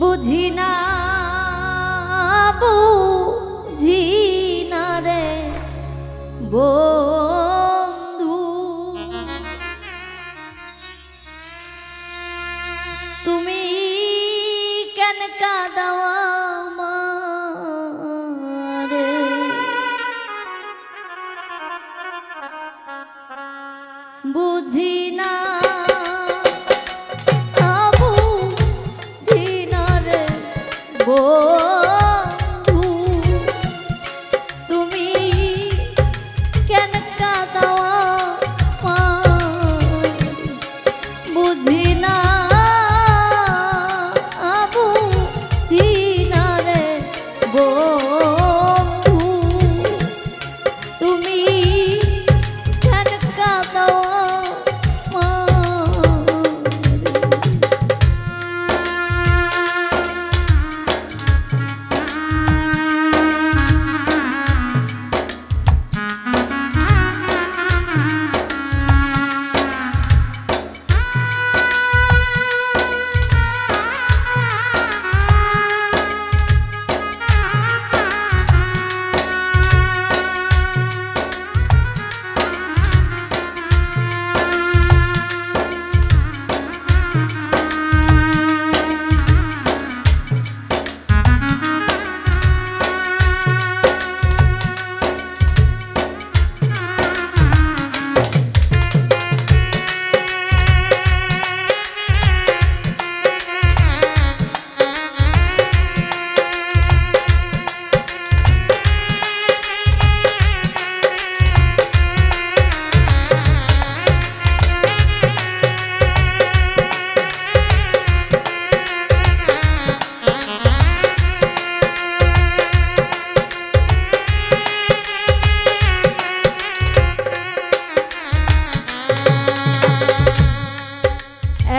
বুঝি না বুঝি না রে বন্ধু। তুমি কেন কাদাওয়া বুঝি না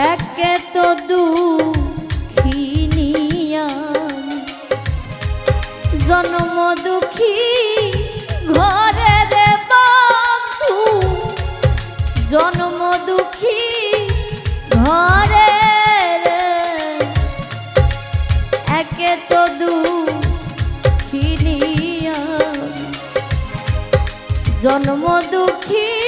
একে তো দুঃখিনী জন্ম দুখী ঘরে রে বন্ধু। জন্ম দুখী ঘরে একে তো দুঃখিনী জন্ম দুখী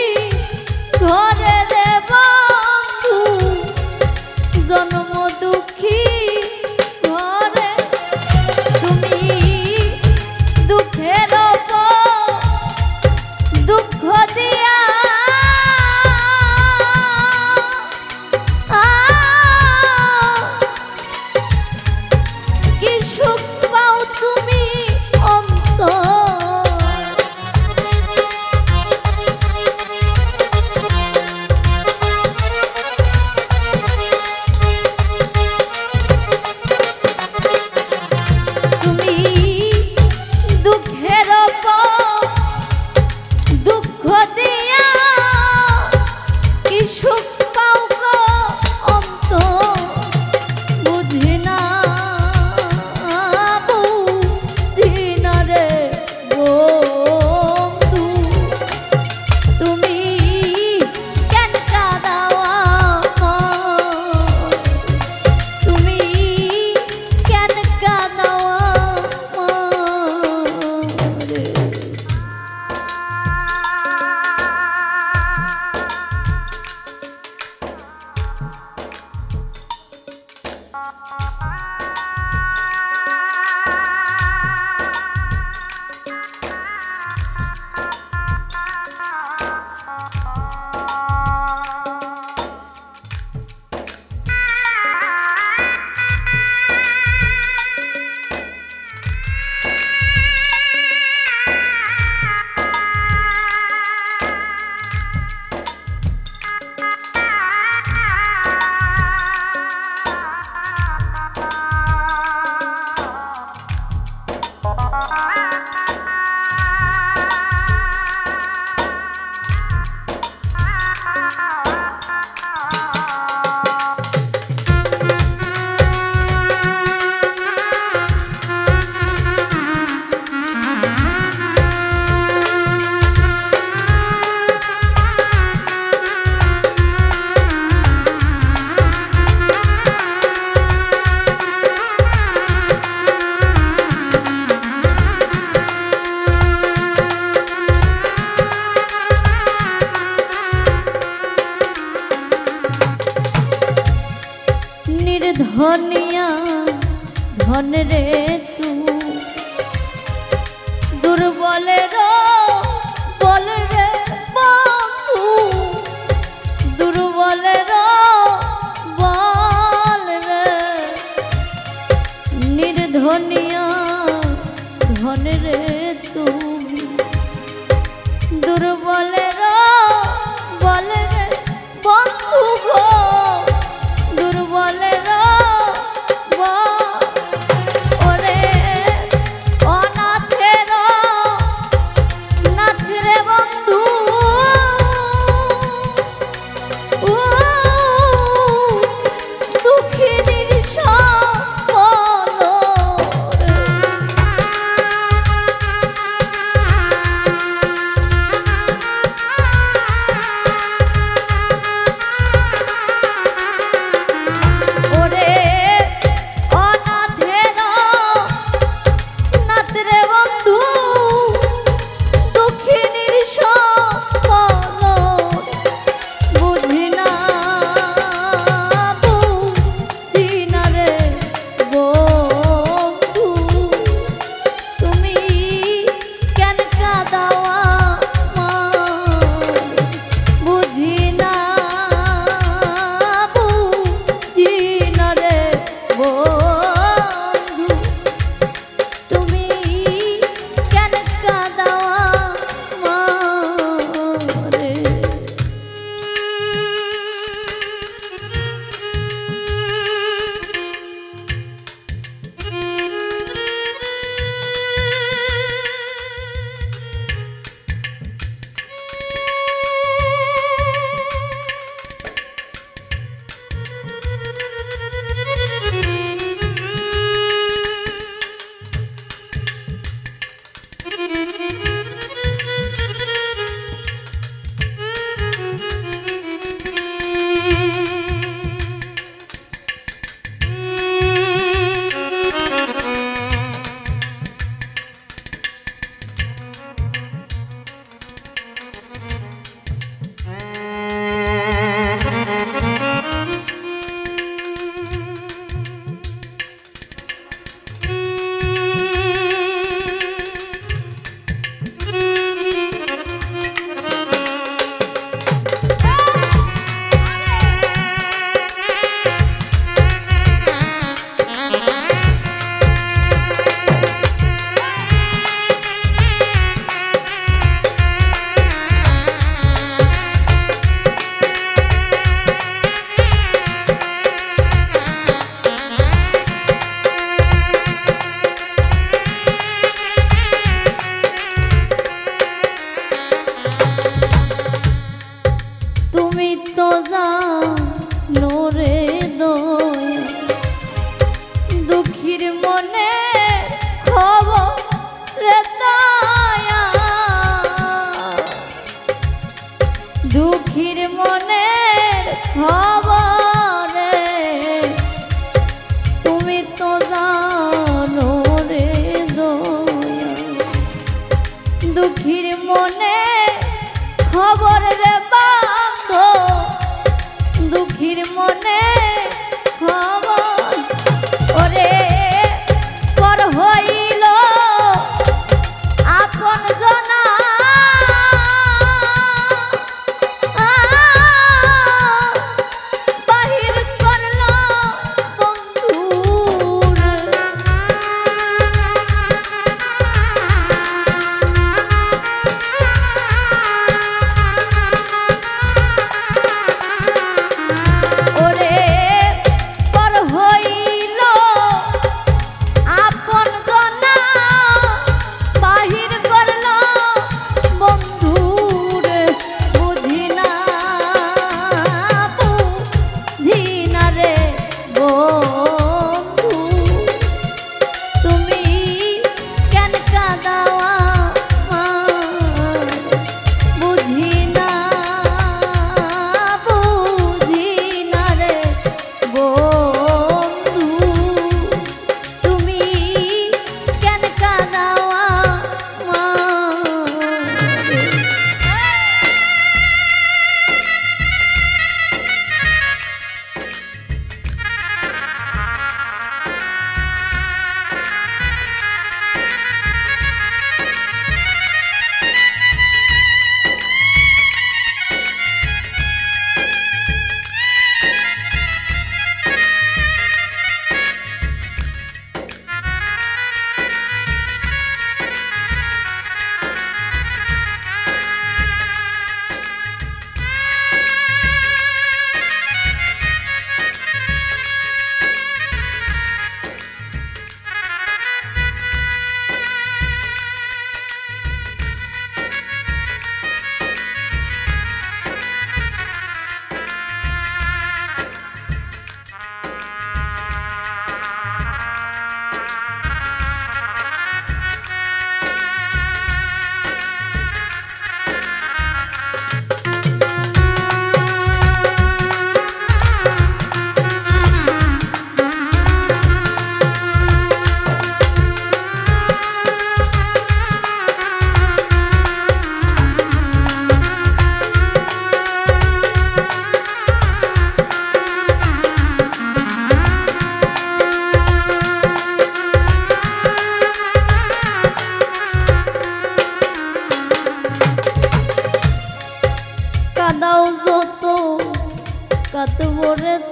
দুর্বলের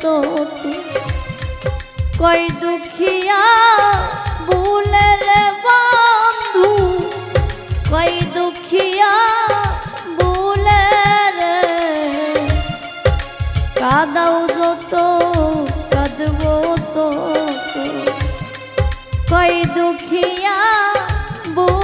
তুই কই দুখিয়া ভুলে রে বন্ধু? কই দুখিয়া ভুলে রে কাদাও যত, কাদব তো কই দুখিয়া ভুল